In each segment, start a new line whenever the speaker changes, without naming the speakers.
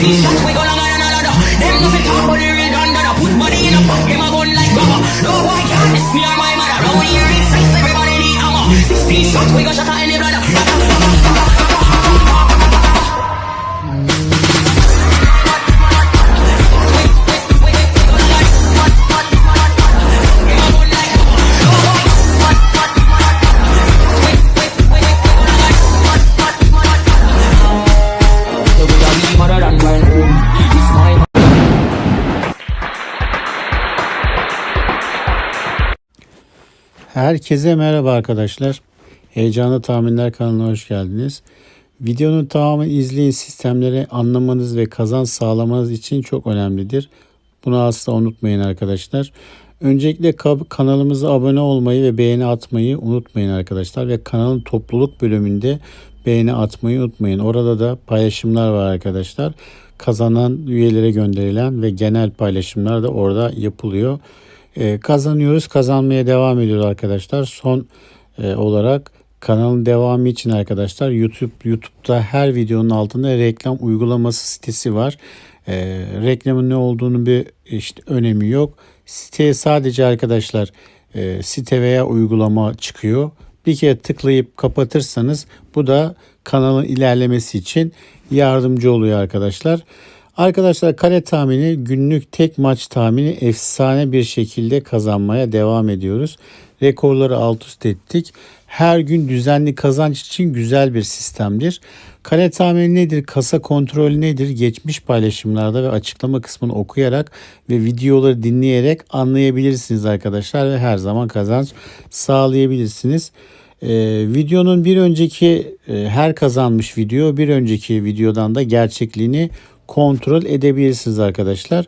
16 shots, we gonna got another. Them no fit talk, but they real gun, that put money in a fuck, them a gun like rubber. No boy can't diss me or my mother. Round here, it's face, everybody need hammer. 16 shots, we gon' shot her in the
Herkese merhaba arkadaşlar. Heyecanlı Tahminler kanalına hoş geldiniz. Videonun tamamını izleyin. Sistemleri anlamanız ve kazanç sağlamanız için çok önemlidir. Bunu asla unutmayın arkadaşlar. Öncelikle ka- kanalımıza abone olmayı ve beğeni atmayı unutmayın arkadaşlar. Ve kanalın topluluk bölümünde beğeni atmayı unutmayın. Orada da paylaşımlar var arkadaşlar. Kazanan üyelere gönderilen ve genel paylaşımlar da orada yapılıyor. Ee, kazanıyoruz, kazanmaya devam ediyoruz arkadaşlar. Son e, olarak kanalın devamı için arkadaşlar YouTube YouTube'da her videonun altında reklam uygulaması sitesi var. Ee, reklamın ne olduğunu bir işte önemi yok. Siteye sadece arkadaşlar e, site veya uygulama çıkıyor. Bir kere tıklayıp kapatırsanız bu da kanalın ilerlemesi için yardımcı oluyor arkadaşlar. Arkadaşlar kare tahmini günlük tek maç tahmini efsane bir şekilde kazanmaya devam ediyoruz. Rekorları alt üst ettik. Her gün düzenli kazanç için güzel bir sistemdir. Kare tahmini nedir? Kasa kontrolü nedir? Geçmiş paylaşımlarda ve açıklama kısmını okuyarak ve videoları dinleyerek anlayabilirsiniz arkadaşlar ve her zaman kazanç sağlayabilirsiniz. Ee, videonun bir önceki e, her kazanmış video bir önceki videodan da gerçekliğini kontrol edebilirsiniz arkadaşlar.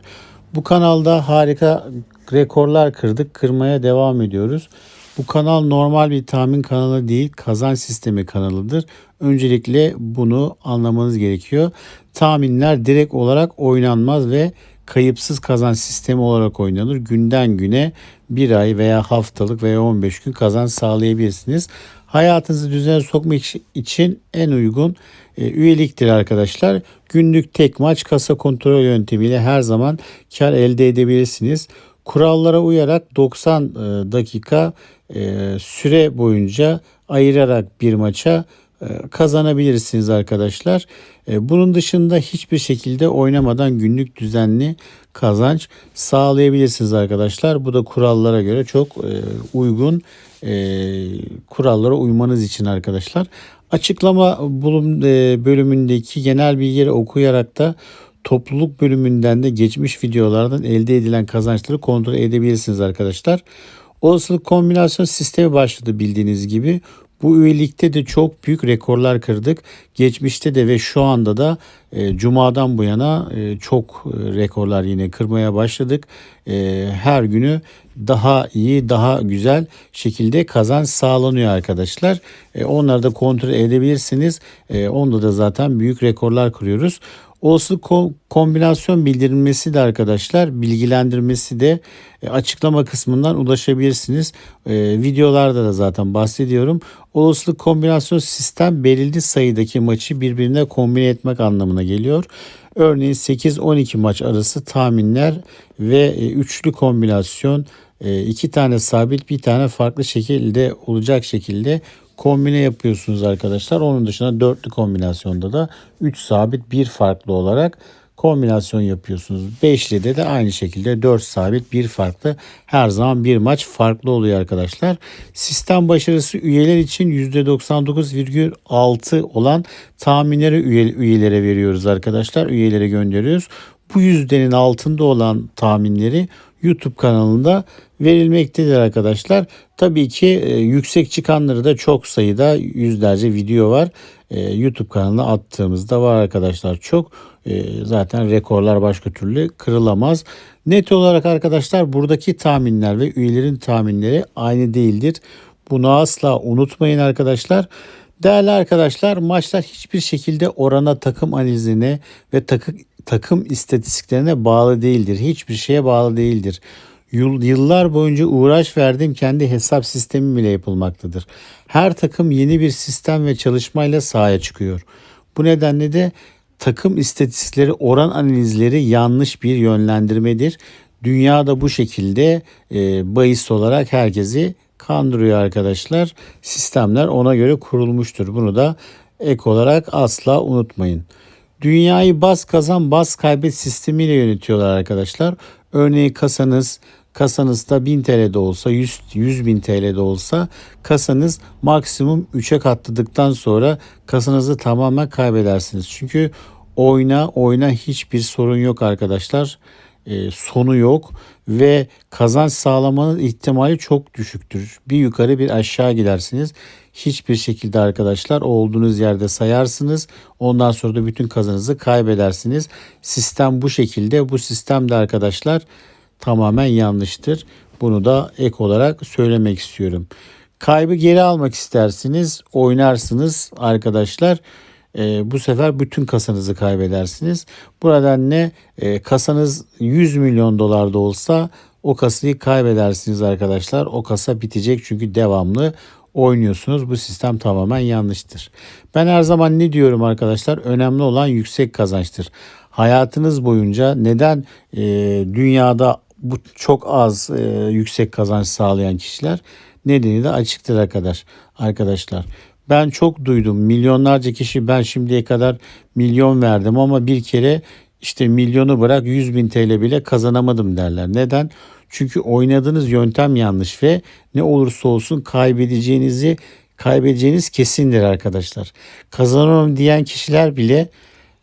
Bu kanalda harika rekorlar kırdık. Kırmaya devam ediyoruz. Bu kanal normal bir tahmin kanalı değil, kazanç sistemi kanalıdır. Öncelikle bunu anlamanız gerekiyor. Tahminler direkt olarak oynanmaz ve kayıpsız kazanç sistemi olarak oynanır. Günden güne bir ay veya haftalık veya 15 gün kazanç sağlayabilirsiniz. Hayatınızı düzene sokmak için en uygun e, üyeliktir arkadaşlar. Günlük tek maç kasa kontrol yöntemiyle her zaman kar elde edebilirsiniz. Kurallara uyarak 90 e, dakika e, süre boyunca ayırarak bir maça e, kazanabilirsiniz arkadaşlar. E, Bunun dışında hiçbir şekilde oynamadan günlük düzenli kazanç sağlayabilirsiniz arkadaşlar. Bu da kurallara göre çok e, uygun e, kurallara uymanız için arkadaşlar. Açıklama bulum e, bölümündeki genel bilgileri okuyarak da topluluk bölümünden de geçmiş videolardan elde edilen kazançları kontrol edebilirsiniz arkadaşlar. Olasılık kombinasyon sistemi başladı bildiğiniz gibi. Bu üyelikte de çok büyük rekorlar kırdık. Geçmişte de ve şu anda da e, Cuma'dan bu yana e, çok e, rekorlar yine kırmaya başladık. E, her günü daha iyi, daha güzel şekilde kazanç sağlanıyor arkadaşlar. E, onları da kontrol edebilirsiniz. E, onda da zaten büyük rekorlar kırıyoruz. Olasılık ko- kombinasyon bildirilmesi de arkadaşlar bilgilendirmesi de e, açıklama kısmından ulaşabilirsiniz. E, videolarda da zaten bahsediyorum. Olasılık kombinasyon sistem belirli sayıdaki maçı birbirine kombine etmek anlamına geliyor. Örneğin 8-12 maç arası tahminler ve e, üçlü kombinasyon e, iki tane sabit bir tane farklı şekilde olacak şekilde kombine yapıyorsunuz arkadaşlar. Onun dışında dörtlü kombinasyonda da 3 sabit bir farklı olarak kombinasyon yapıyorsunuz. Beşlide de aynı şekilde 4 sabit bir farklı her zaman bir maç farklı oluyor arkadaşlar. Sistem başarısı üyeler için %99,6 olan tahminleri üye, üyelere veriyoruz arkadaşlar. Üyelere gönderiyoruz. Bu yüzdenin altında olan tahminleri YouTube kanalında verilmektedir arkadaşlar. Tabii ki e, yüksek çıkanları da çok sayıda yüzlerce video var. E, YouTube kanalına attığımızda var arkadaşlar çok. E, zaten rekorlar başka türlü kırılamaz. Net olarak arkadaşlar buradaki tahminler ve üyelerin tahminleri aynı değildir. Bunu asla unutmayın arkadaşlar. Değerli arkadaşlar maçlar hiçbir şekilde orana takım analizine ve takı, takım istatistiklerine bağlı değildir. Hiçbir şeye bağlı değildir. Yıl- Yıllar boyunca uğraş verdiğim kendi hesap sistemi bile yapılmaktadır. Her takım yeni bir sistem ve çalışmayla sahaya çıkıyor. Bu nedenle de takım istatistikleri, oran analizleri yanlış bir yönlendirmedir. Dünyada bu şekilde e, bahis olarak herkesi kandırıyor arkadaşlar. Sistemler ona göre kurulmuştur. Bunu da ek olarak asla unutmayın. Dünyayı bas kazan bas kaybet sistemiyle yönetiyorlar arkadaşlar. Örneğin kasanız kasanızda 1000 TL'de olsa 100, 100 bin TL'de olsa kasanız maksimum 3'e katladıktan sonra kasanızı tamamen kaybedersiniz. Çünkü oyna oyna hiçbir sorun yok arkadaşlar. E, sonu yok ve kazanç sağlamanın ihtimali çok düşüktür. Bir yukarı bir aşağı gidersiniz. Hiçbir şekilde arkadaşlar olduğunuz yerde sayarsınız. Ondan sonra da bütün kazanınızı kaybedersiniz. Sistem bu şekilde. Bu sistemde arkadaşlar tamamen yanlıştır. Bunu da ek olarak söylemek istiyorum. Kaybı geri almak istersiniz, oynarsınız arkadaşlar. E, bu sefer bütün kasanızı kaybedersiniz. Bu nedenle e, kasanız 100 milyon dolar da olsa o kasayı kaybedersiniz arkadaşlar. O kasa bitecek çünkü devamlı oynuyorsunuz. Bu sistem tamamen yanlıştır. Ben her zaman ne diyorum arkadaşlar? Önemli olan yüksek kazançtır. Hayatınız boyunca neden e, dünyada bu çok az e, yüksek kazanç sağlayan kişiler nedeni de açıktır arkadaş arkadaşlar. Ben çok duydum. Milyonlarca kişi ben şimdiye kadar milyon verdim ama bir kere işte milyonu bırak 100 bin TL bile kazanamadım derler. Neden? Çünkü oynadığınız yöntem yanlış ve ne olursa olsun kaybedeceğinizi kaybedeceğiniz kesindir arkadaşlar. Kazanamam diyen kişiler bile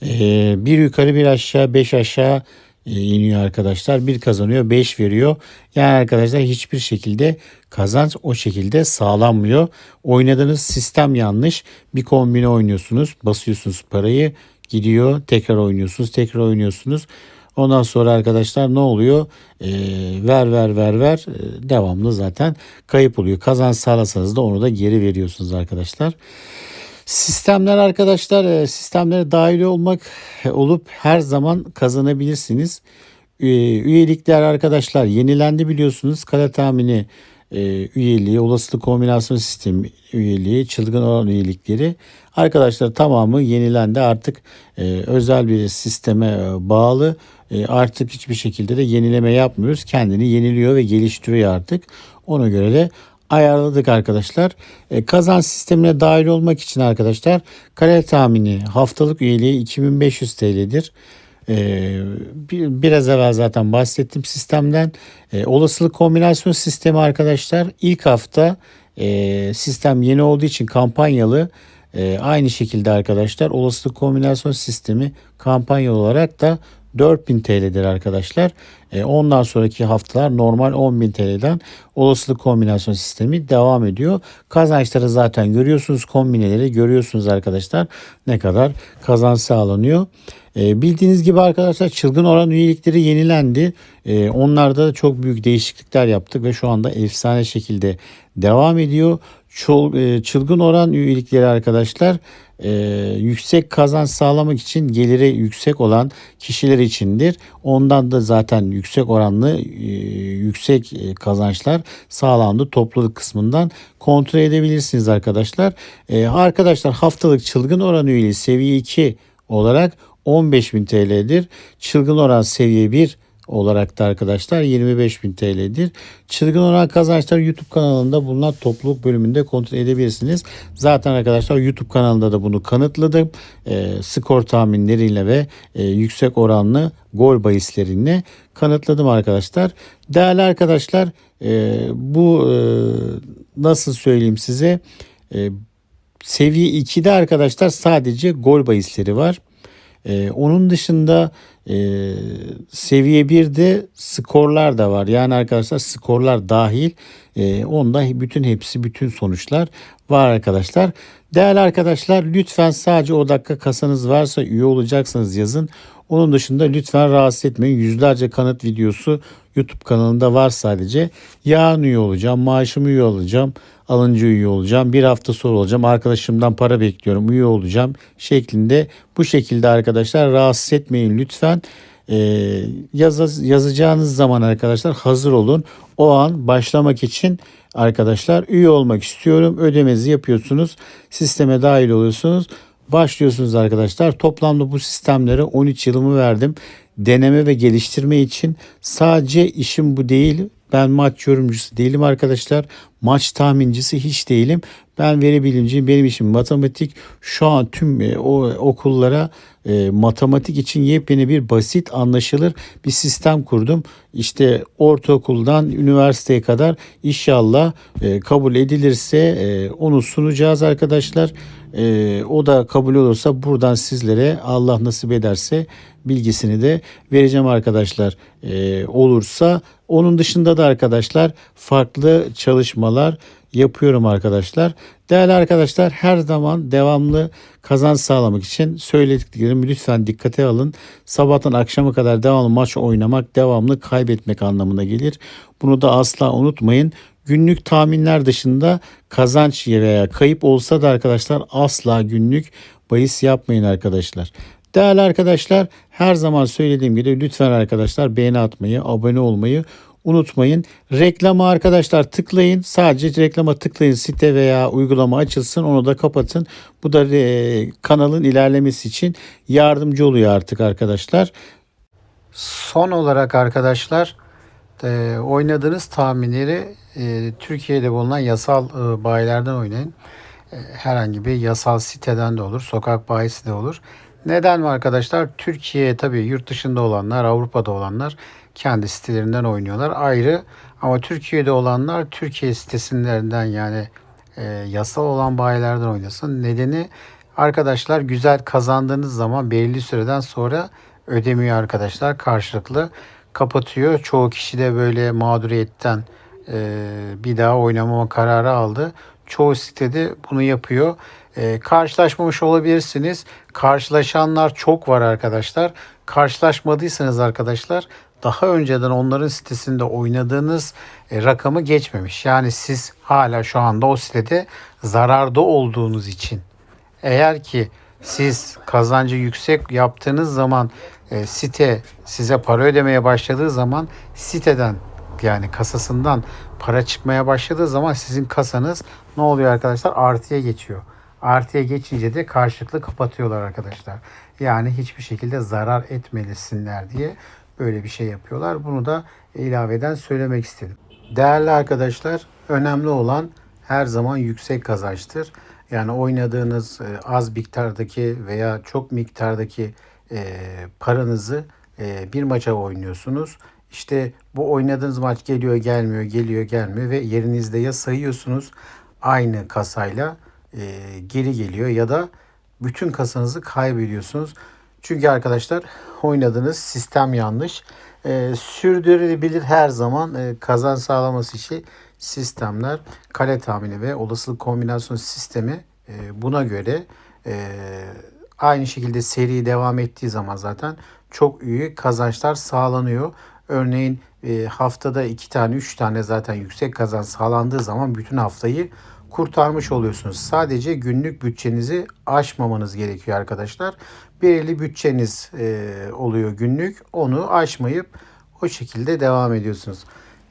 e, bir yukarı bir aşağı beş aşağı iniyor arkadaşlar. Bir kazanıyor 5 veriyor. Yani arkadaşlar hiçbir şekilde kazanç o şekilde sağlanmıyor. Oynadığınız sistem yanlış. Bir kombine oynuyorsunuz. Basıyorsunuz parayı gidiyor. Tekrar oynuyorsunuz. Tekrar oynuyorsunuz. Ondan sonra arkadaşlar ne oluyor? Ee, ver ver ver ver ee, devamlı zaten kayıp oluyor. Kazanç sağlasanız da onu da geri veriyorsunuz arkadaşlar. Sistemler arkadaşlar e, sistemlere dahil olmak olup her zaman kazanabilirsiniz. E, Üyelikler arkadaşlar yenilendi biliyorsunuz. Kale tahmini e, üyeliği, olasılık kombinasyon sistemi üyeliği, çılgın oran üyelikleri arkadaşlar tamamı yenilendi. Artık özel bir sisteme bağlı. Artık hiçbir şekilde de yenileme yapmıyoruz. Kendini yeniliyor ve geliştiriyor artık. Ona göre de ayarladık arkadaşlar. E, kazanç sistemine dahil olmak için arkadaşlar kare tahmini haftalık üyeliği 2500 TL'dir. E, bir, biraz evvel zaten bahsettim sistemden. E, olasılık kombinasyon sistemi arkadaşlar ilk hafta e, sistem yeni olduğu için kampanyalı e, aynı şekilde arkadaşlar olasılık kombinasyon sistemi kampanyalı olarak da 4000 TL'dir arkadaşlar. E, ondan sonraki haftalar normal 10.000 TL'den olasılık kombinasyon sistemi devam ediyor. Kazançları zaten görüyorsunuz. Kombineleri görüyorsunuz arkadaşlar. Ne kadar kazanç sağlanıyor. E, bildiğiniz gibi arkadaşlar çılgın oran üyelikleri yenilendi. E, onlarda da çok büyük değişiklikler yaptık ve şu anda efsane şekilde devam ediyor. Çol, e, çılgın oran üyelikleri arkadaşlar e, yüksek kazanç sağlamak için geliri yüksek olan kişiler içindir. Ondan da zaten yüksek oranlı e, yüksek e, kazançlar sağlandı topluluk kısmından kontrol edebilirsiniz arkadaşlar. E, arkadaşlar haftalık çılgın oran üyeliği seviye 2 olarak 15.000 TL'dir. Çılgın oran seviye 1 olarak da arkadaşlar 25.000 TL'dir. Çılgın oran kazançlar YouTube kanalında bulunan topluluk bölümünde kontrol edebilirsiniz. Zaten arkadaşlar YouTube kanalında da bunu kanıtladım. E, skor tahminleriyle ve e, yüksek oranlı gol bahisleriyle kanıtladım arkadaşlar. Değerli arkadaşlar e, bu e, nasıl söyleyeyim size e, seviye 2'de arkadaşlar sadece gol bahisleri var. Ee, onun dışında e, seviye 1'de skorlar da var. Yani arkadaşlar skorlar dahil e, onda bütün hepsi bütün sonuçlar var arkadaşlar. Değerli arkadaşlar lütfen sadece o dakika kasanız varsa üye olacaksanız yazın. Onun dışında lütfen rahatsız etmeyin. Yüzlerce kanıt videosu YouTube kanalında var sadece. Yarın üye olacağım, maaşımı üye olacağım, alınca üye olacağım, bir hafta sonra olacağım, arkadaşımdan para bekliyorum, üye olacağım şeklinde. Bu şekilde arkadaşlar rahatsız etmeyin lütfen. Ee, yaz, yazacağınız zaman arkadaşlar hazır olun. O an başlamak için arkadaşlar üye olmak istiyorum. Ödemenizi yapıyorsunuz. Sisteme dahil oluyorsunuz. Başlıyorsunuz arkadaşlar. Toplamda bu sistemlere 13 yılımı verdim. Deneme ve geliştirme için sadece işim bu değil. Ben maç yorumcusu değilim arkadaşlar. Maç tahmincisi hiç değilim. Ben veri bilimciyim. Benim işim matematik. Şu an tüm e, o okullara e, matematik için yepyeni bir basit anlaşılır bir sistem kurdum. İşte ortaokuldan üniversiteye kadar inşallah e, kabul edilirse e, onu sunacağız arkadaşlar. E, o da kabul olursa buradan sizlere Allah nasip ederse bilgisini de vereceğim arkadaşlar. E, olursa onun dışında da arkadaşlar farklı çalışmalar yapıyorum arkadaşlar. Değerli arkadaşlar her zaman devamlı kazanç sağlamak için söylediklerimi lütfen dikkate alın. Sabahtan akşama kadar devamlı maç oynamak devamlı kaybetmek anlamına gelir. Bunu da asla unutmayın. Günlük tahminler dışında kazanç veya kayıp olsa da arkadaşlar asla günlük bahis yapmayın arkadaşlar. Değerli arkadaşlar her zaman söylediğim gibi lütfen arkadaşlar beğeni atmayı, abone olmayı unutmayın. Reklama arkadaşlar tıklayın. Sadece reklama tıklayın. Site veya uygulama açılsın. Onu da kapatın. Bu da e, kanalın ilerlemesi için yardımcı oluyor artık arkadaşlar. Son olarak arkadaşlar e, oynadığınız tahminleri e, Türkiye'de bulunan yasal e, bayilerden oynayın. E, herhangi bir yasal siteden de olur. Sokak bayisi de olur. Neden mi arkadaşlar? Türkiye tabii yurt dışında olanlar, Avrupa'da olanlar kendi sitelerinden oynuyorlar ayrı. Ama Türkiye'de olanlar Türkiye sitesinden yani e, yasal olan bayilerden oynasın. Nedeni arkadaşlar güzel kazandığınız zaman belirli süreden sonra ödemiyor arkadaşlar. Karşılıklı kapatıyor. Çoğu kişi de böyle mağduriyetten bir daha oynamama kararı aldı. Çoğu sitede bunu yapıyor. E, karşılaşmamış olabilirsiniz. Karşılaşanlar çok var arkadaşlar. Karşılaşmadıysanız arkadaşlar daha önceden onların sitesinde oynadığınız e, rakamı geçmemiş. Yani siz hala şu anda o sitede zararda olduğunuz için eğer ki siz kazancı yüksek yaptığınız zaman e, site size para ödemeye başladığı zaman siteden yani kasasından para çıkmaya başladığı zaman sizin kasanız ne oluyor arkadaşlar? Artıya geçiyor. Artıya geçince de karşılıklı kapatıyorlar arkadaşlar. Yani hiçbir şekilde zarar etmelisinler diye böyle bir şey yapıyorlar. Bunu da ilaveden söylemek istedim. Değerli arkadaşlar, önemli olan her zaman yüksek kazançtır. Yani oynadığınız e, az miktardaki veya çok miktardaki e, paranızı e, bir maça oynuyorsunuz. İşte bu oynadığınız maç geliyor gelmiyor geliyor gelmiyor ve yerinizde ya sayıyorsunuz aynı kasayla geri geliyor ya da bütün kasanızı kaybediyorsunuz. Çünkü arkadaşlar oynadığınız sistem yanlış. E, sürdürülebilir her zaman e, kazan sağlaması için sistemler kale tahmini ve olasılık kombinasyon sistemi e, buna göre e, aynı şekilde seri devam ettiği zaman zaten çok iyi kazançlar sağlanıyor. Örneğin e, haftada iki tane üç tane zaten yüksek kazanç sağlandığı zaman bütün haftayı kurtarmış oluyorsunuz. Sadece günlük bütçenizi aşmamanız gerekiyor arkadaşlar. Belirli bütçeniz e, oluyor günlük. Onu aşmayıp o şekilde devam ediyorsunuz.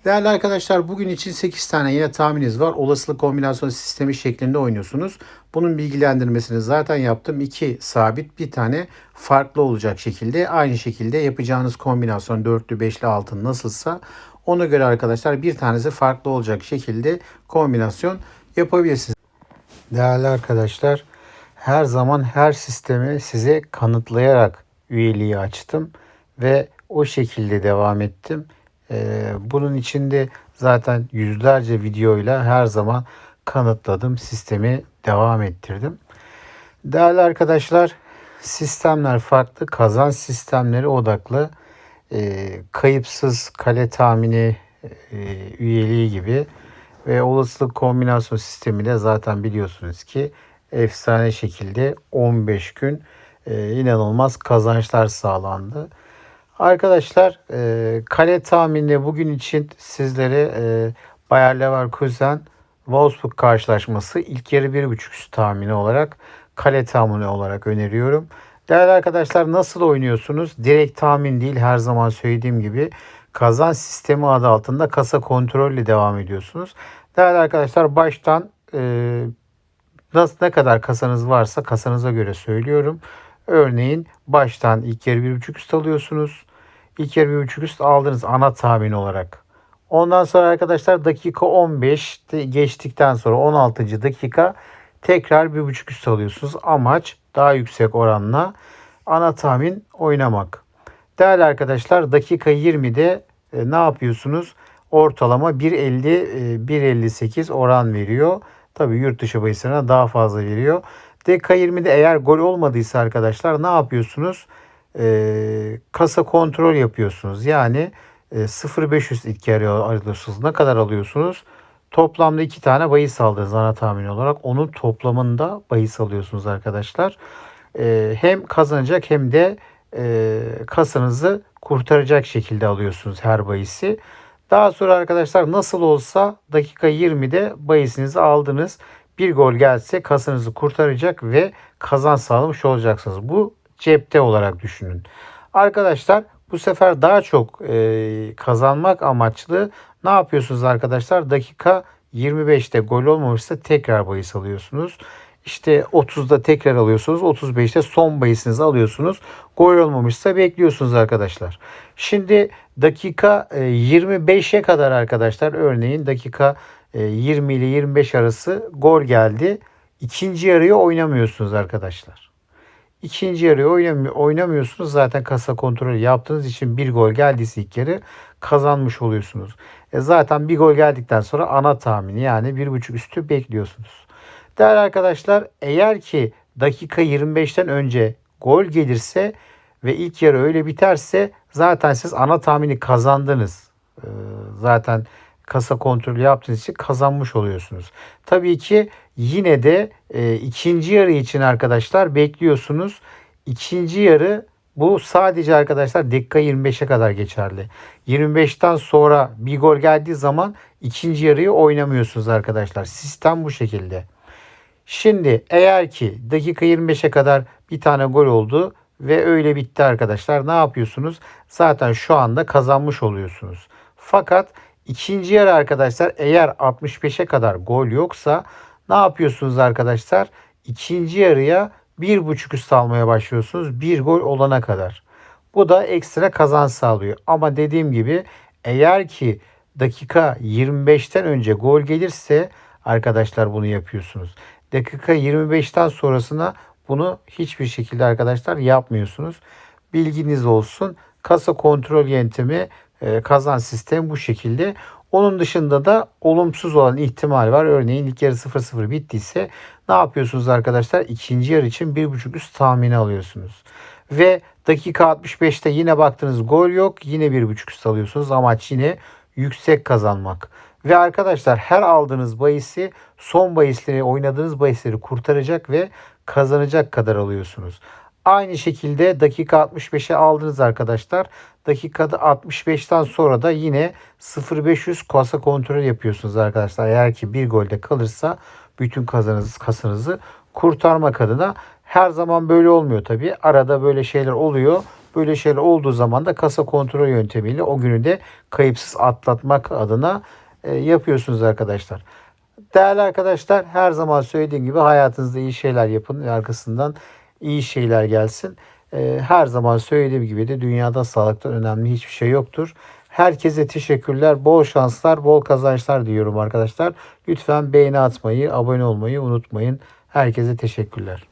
Değerli arkadaşlar bugün için 8 tane yine tahmininiz var. Olasılık kombinasyon sistemi şeklinde oynuyorsunuz. Bunun bilgilendirmesini zaten yaptım. 2 sabit bir tane farklı olacak şekilde. Aynı şekilde yapacağınız kombinasyon dörtlü, beşli, altın nasılsa ona göre arkadaşlar bir tanesi farklı olacak şekilde kombinasyon yapabilirsiniz. Değerli arkadaşlar her zaman her sistemi size kanıtlayarak üyeliği açtım ve o şekilde devam ettim. Ee, bunun içinde zaten yüzlerce videoyla her zaman kanıtladım. Sistemi devam ettirdim. Değerli arkadaşlar sistemler farklı. Kazanç sistemleri odaklı. Ee, kayıpsız kale tahmini e, üyeliği gibi ve olasılık kombinasyon sistemi de zaten biliyorsunuz ki efsane şekilde 15 gün e, inanılmaz kazançlar sağlandı. Arkadaşlar e, kale tahmininde bugün için sizlere e, Bayer Leverkusen Wolfsburg karşılaşması ilk yarı 1.5 üst tahmini olarak kale tahmini olarak öneriyorum. Değerli arkadaşlar nasıl oynuyorsunuz? Direkt tahmin değil her zaman söylediğim gibi kazan sistemi adı altında kasa kontrolle devam ediyorsunuz. Değerli arkadaşlar baştan e, Nasıl ne kadar kasanız varsa kasanıza göre söylüyorum. Örneğin baştan ilk yarı bir buçuk üst alıyorsunuz. İlk yarı bir buçuk üst aldınız ana tahmin olarak. Ondan sonra arkadaşlar dakika 15 de- geçtikten sonra 16. dakika tekrar bir buçuk üst alıyorsunuz. Amaç daha yüksek oranla ana tahmin oynamak. Değerli arkadaşlar dakika 20'de e, ne yapıyorsunuz? Ortalama 1.50 e, 1.58 oran veriyor. Tabi yurt dışı bahislerine daha fazla veriyor. Dakika 20'de eğer gol olmadıysa arkadaşlar ne yapıyorsunuz? E, kasa kontrol yapıyorsunuz. Yani e, 0.500 ilk yarı. Ne kadar alıyorsunuz? Toplamda iki tane bahis aldınız ana tahmin olarak. Onun toplamında bahis alıyorsunuz arkadaşlar. E, hem kazanacak hem de e, kasanızı kurtaracak şekilde alıyorsunuz her bahisi. Daha sonra arkadaşlar nasıl olsa dakika 20'de bahisinizi aldınız. Bir gol gelse kasanızı kurtaracak ve kazanç sağlamış olacaksınız. Bu cepte olarak düşünün. Arkadaşlar bu sefer daha çok e, kazanmak amaçlı ne yapıyorsunuz arkadaşlar? Dakika 25'te gol olmamışsa tekrar bahis alıyorsunuz. İşte 30'da tekrar alıyorsunuz. 35'te son bahisinizi alıyorsunuz. Gol olmamışsa bekliyorsunuz arkadaşlar. Şimdi dakika e, 25'e kadar arkadaşlar örneğin dakika e, 20 ile 25 arası gol geldi. İkinci yarıyı oynamıyorsunuz arkadaşlar. İkinci oynamıyor, oynamıyorsunuz. Zaten kasa kontrolü yaptığınız için bir gol geldiyse ilk yarı kazanmış oluyorsunuz. E zaten bir gol geldikten sonra ana tahmini yani bir buçuk üstü bekliyorsunuz. Değerli arkadaşlar eğer ki dakika 25'ten önce gol gelirse ve ilk yarı öyle biterse zaten siz ana tahmini kazandınız. Ee, zaten kasa kontrolü yaptığınız için kazanmış oluyorsunuz. Tabii ki yine de e, ikinci yarı için arkadaşlar bekliyorsunuz. İkinci yarı bu sadece arkadaşlar dakika 25'e kadar geçerli. 25'ten sonra bir gol geldiği zaman ikinci yarıyı oynamıyorsunuz arkadaşlar. Sistem bu şekilde. Şimdi eğer ki dakika 25'e kadar bir tane gol oldu ve öyle bitti arkadaşlar. Ne yapıyorsunuz? Zaten şu anda kazanmış oluyorsunuz. Fakat ikinci yarı arkadaşlar eğer 65'e kadar gol yoksa ne yapıyorsunuz arkadaşlar? İkinci yarıya bir buçuk üst almaya başlıyorsunuz. Bir gol olana kadar. Bu da ekstra kazanç sağlıyor. Ama dediğim gibi eğer ki dakika 25'ten önce gol gelirse arkadaşlar bunu yapıyorsunuz. Dakika 25'ten sonrasına bunu hiçbir şekilde arkadaşlar yapmıyorsunuz. Bilginiz olsun. Kasa kontrol yöntemi e, kazan sistemi bu şekilde. Onun dışında da olumsuz olan ihtimal var. Örneğin ilk yarı 0-0 bittiyse ne yapıyorsunuz arkadaşlar? İkinci yarı için 1.5 üst tahmini alıyorsunuz. Ve dakika 65'te yine baktınız gol yok. Yine 1.5 üst alıyorsunuz. Amaç yine yüksek kazanmak. Ve arkadaşlar her aldığınız bahisi son bahisleri oynadığınız bahisleri kurtaracak ve kazanacak kadar alıyorsunuz. Aynı şekilde dakika 65'e aldınız arkadaşlar. Dakikada 65'ten sonra da yine 0.500 kasa kontrol yapıyorsunuz arkadaşlar. Eğer ki bir golde kalırsa bütün kazanınızı kasanızı kurtarmak adına her zaman böyle olmuyor tabi. Arada böyle şeyler oluyor. Böyle şeyler olduğu zaman da kasa kontrol yöntemiyle o günü de kayıpsız atlatmak adına e, yapıyorsunuz arkadaşlar. Değerli arkadaşlar her zaman söylediğim gibi hayatınızda iyi şeyler yapın arkasından iyi şeyler gelsin. E, her zaman söylediğim gibi de dünyada sağlıktan önemli hiçbir şey yoktur. Herkese teşekkürler, bol şanslar, bol kazançlar diliyorum arkadaşlar. Lütfen beğeni atmayı, abone olmayı unutmayın. Herkese teşekkürler.